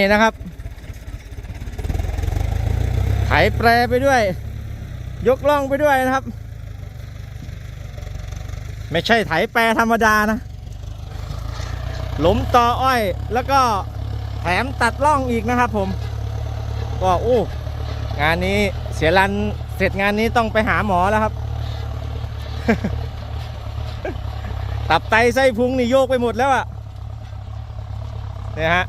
นี่นะครับ ไถแปรไปด้วย ยกล่องไปด้วยนะครับ ไม่ใช่ไถแปรธรรมดานะ หล้มตออ้อย แล้วก็แถมตัดล่องอีกนะครับผม ก็อู้งานนี้เสียรันเสร็จงานนี้ต้องไปหาหมอแล้วครับ ตับไตไส้พุงนี่โยกไปหมดแล้วอะเนี่ยฮะ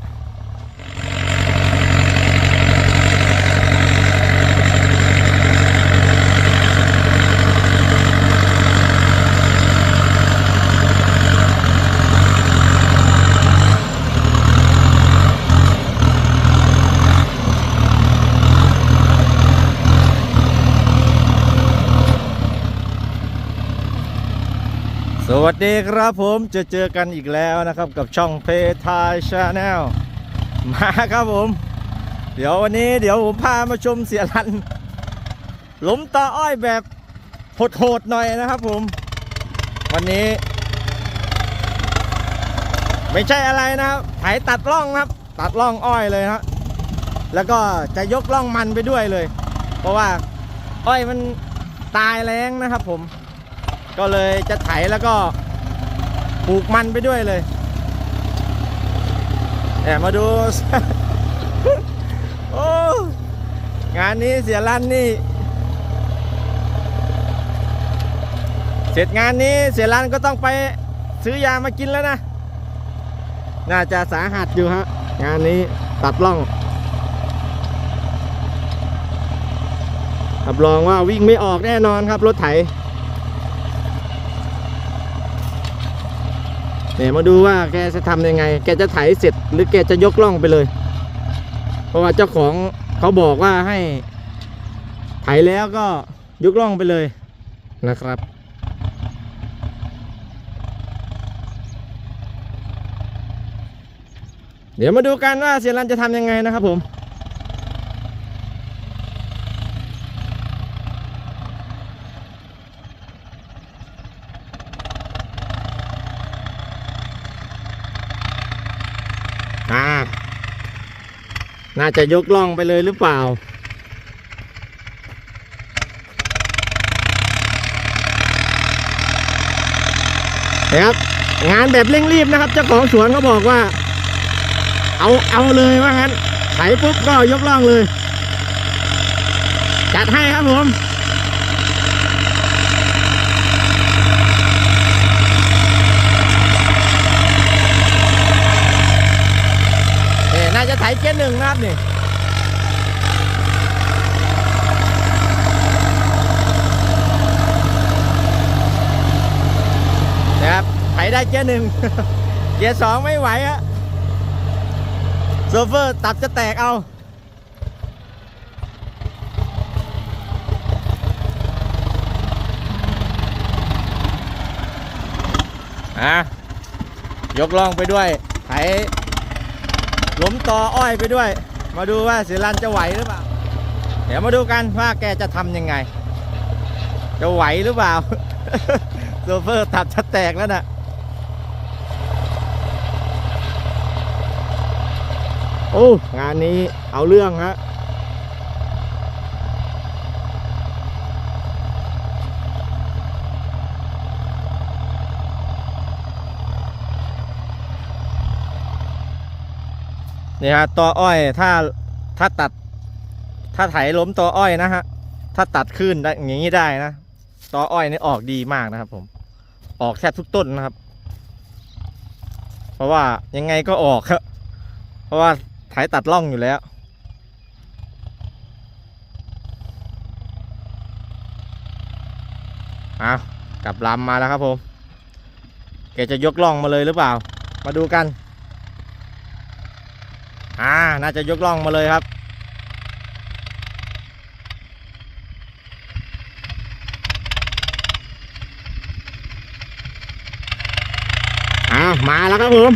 วัสดีครับผมจะเจอกันอีกแล้วนะครับกับช่องเพทายชาแนลมาครับผม เดี๋ยววันนี้เดี๋ยวผมพามาชมเสียรันหล้มตาอ้อยแบบโหดๆหน่อยนะครับผม วันนี้ ไม่ใช่อะไรนะครับไถตัดร่องครับ ตัดร่องอ้อยเลยฮะแล้วก็จะยกร่องมันไปด้วยเลย เพราะว่าอ้อยมันตายแรงนะครับผม ก็เลยจะไถแล้วก็ปลูกมันไปด้วยเลยแอบมาดู โอ้งานนี้เสียรันนี่ เสร็จงานนี้เสียรันก็ต้องไปซื้อยามากินแล้วนะ น่าจะสาหัสอยู่ฮะ งานนี้ตัดล่องรับรองว่าวิ่งไม่ออกแน่นอนครับรถไถ ดี๋ยวมาดูว่าแกจะทำยังไง แกจะไถเสร็จหรือแกจะยกล่องไปเลย เพราะว่าเจ้าของเขาบอกว่าให้ ไถแล้วก็ยกล่องไปเลยนะครับเดี๋ยวมาดูกันว่าเซียรันจะทำยังไงนะครับผม อ่า น่าจะยกล่องไปเลยหรือเปล่า นะครับ งานแบบเร่งรีบนะครับ เจ้าของสวนเขาบอกว่า เอาเอาเลยว่างั้นไถปุ๊บก็ยกล่องเลย จัดให้ครับผม นี่ น่หนึ่งนะครับนี่นะครับไถได้เกียร์หนึ่งเกียร์สองไม่ไหวอะโซเฟอร์ตับจะแตกเอาอะยกล่องไปด้วยไถ ล้มตออ้อยไปด้วย มาดูว่าศิรันจะไหวหรือเปล่า เดี๋ยวมาดูกันว่าแกจะทำยังไง จะไหวหรือเปล่าโซเฟอร์ตับจะแตกแล้วนะ่ะโอ้งานนี้เอาเรื่องฮะ นี่ฮะตออ้อยถ้าถ้าตัด ถ้าไถล้มตออ้อยนะฮะถ้าตัดขึ้นได้อย่างนี้ได้นะตออ้อยนี่ออกดีมากนะครับ ผม ออกแทบทุกต้นนะครับ เพราะว่ายังไงก็ออกครับเพราะว่าไถตัดล่องอยู่แล้วเอากลับลำมาแล้วครับผม แกจะยกล่องมาเลยหรือเปล่า มาดูกัน อ่า น่าจะยกล่องมาเลยครับ อ่า มาแล้วครับผม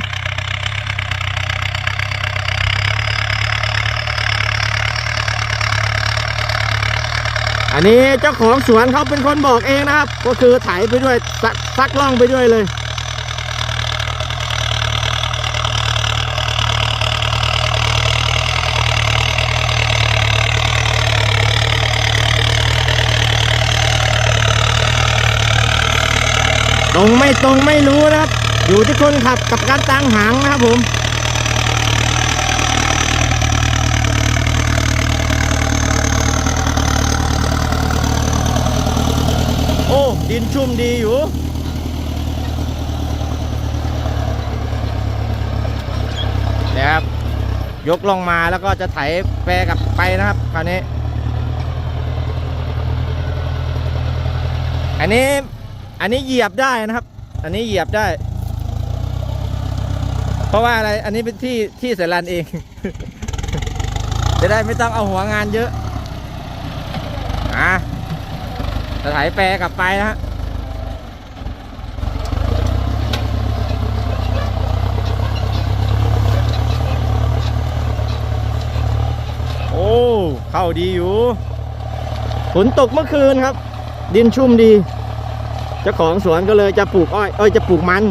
อันนี้เจ้าของสวนเขาเป็นคนบอกเองนะครับ ก็คือไถไปด้วยซักซักล่องไปด้วยเลย ตรงไม่ตรงไม่รู้นะครับ อยู่ที่คนขับกับการตั้งหางนะครับผมโอ้ดินชุ่มดีอยู่นะครับ ยกลงมาแล้วก็จะไถแปรกลับไปนะครับคราวนี้ อันนี้ อันนี้เหยียบได้นะครับ อันนี้เหยียบได้ เพราะว่าอะไร อันนี้เป็นที่ที่เสรันเอง จะได้ไม่ต้องเอาหัวงานเยอะอะจะไถแปรกลับไปนะฮะโอ้ เข้าดีอยู่ฝนตกเมื่อคืนครับ ดินชุ่มดี เจ้าของสวนก็เลยจะปลูกอ้อยเอ้ยจะปลูกมัน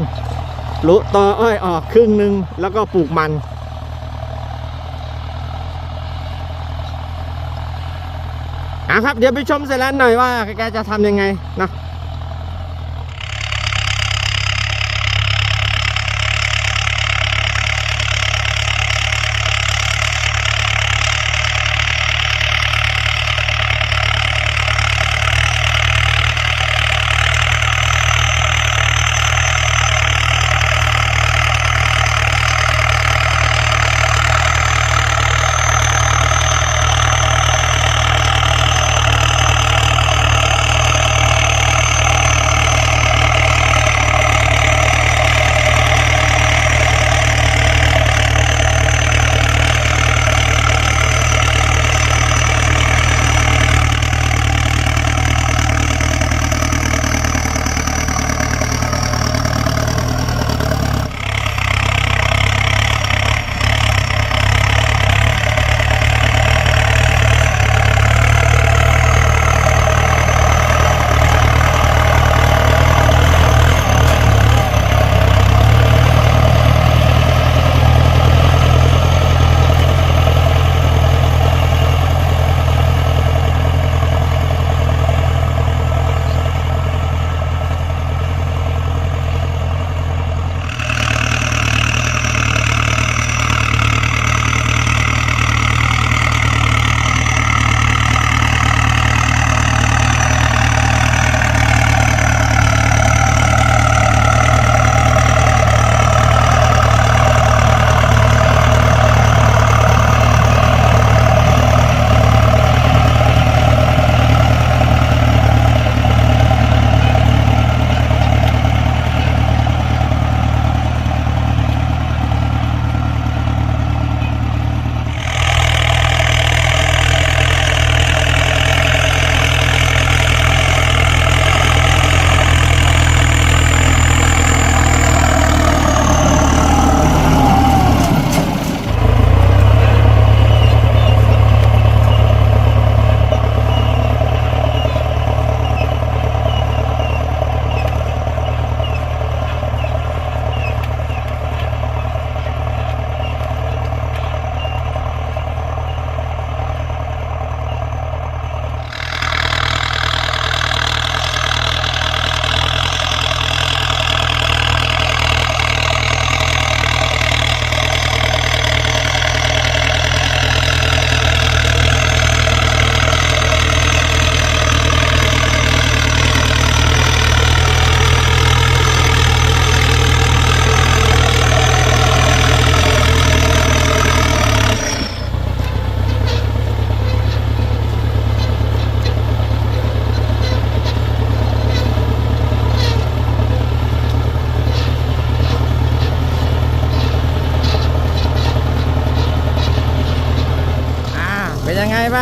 ลุตออ้อยออกครึ่งหนึ่งแล้วก็ปลูกมัน อะครับเดี๋ยวไปชมเสร็จแล้วหน่อยว่าแกจะทำยังไงนะ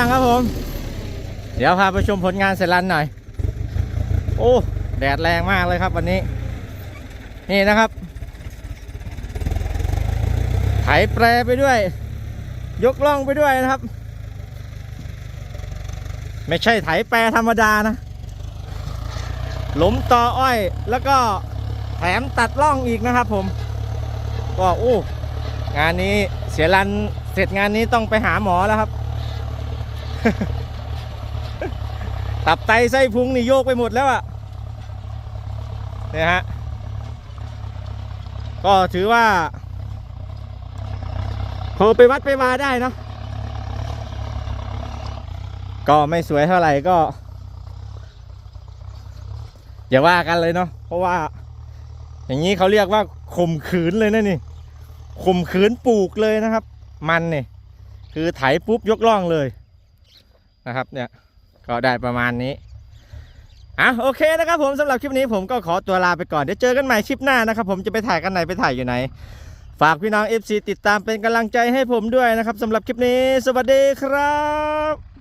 างครับผม เดี๋ยวพาไปชมผลงานเสร็จลันหน่อย โอ้ แดดแรงมากเลยครับวันนี้ นี่นะครับ ไถแปรไปด้วย ยกล่องไปด้วยนะครับ ไม่ใช่ไถแปรธรรมดานะ หล้มตออ้อย แล้วก็แถมตัดล่องอีกนะครับผม ก็โอ้งานนี้เสียรันเสร็จงานนี้ต้องไปหาหมอแล้วครับ ตับไตไส้พุงนี่โยกไปหมดแล้วอะเนี่ยฮะ ก็ถือว่าพอไปวัดไปมาได้เนะก็ไม่สวยเท่าไหร่ก็ อย่าว่ากันเลยเนาะเพราะว่า อย่างนี้เขาเรียกว่าข่มขืนเลยนะนี่ข่มขืนปลูกเลยนะครับ มันเนี่ยคือไถปุ๊บยกล่องเลย นะครับเนี่ยก็ได้ประมาณนี้อะโอเคนะครับผมสำหรับคลิปนี้ผมก็ขอตัวลาไปก่อนเดี๋ยวเจอกันใหม่คลิปหน้านะครับผมจะไปถ่ายกันไหนไปถ่ายอยู่ไหน ฝากพี่น้อง FC ติดตามเป็นกำลังใจให้ผมด้วยนะครับสำหรับคลิปนี้ สวัสดีครับ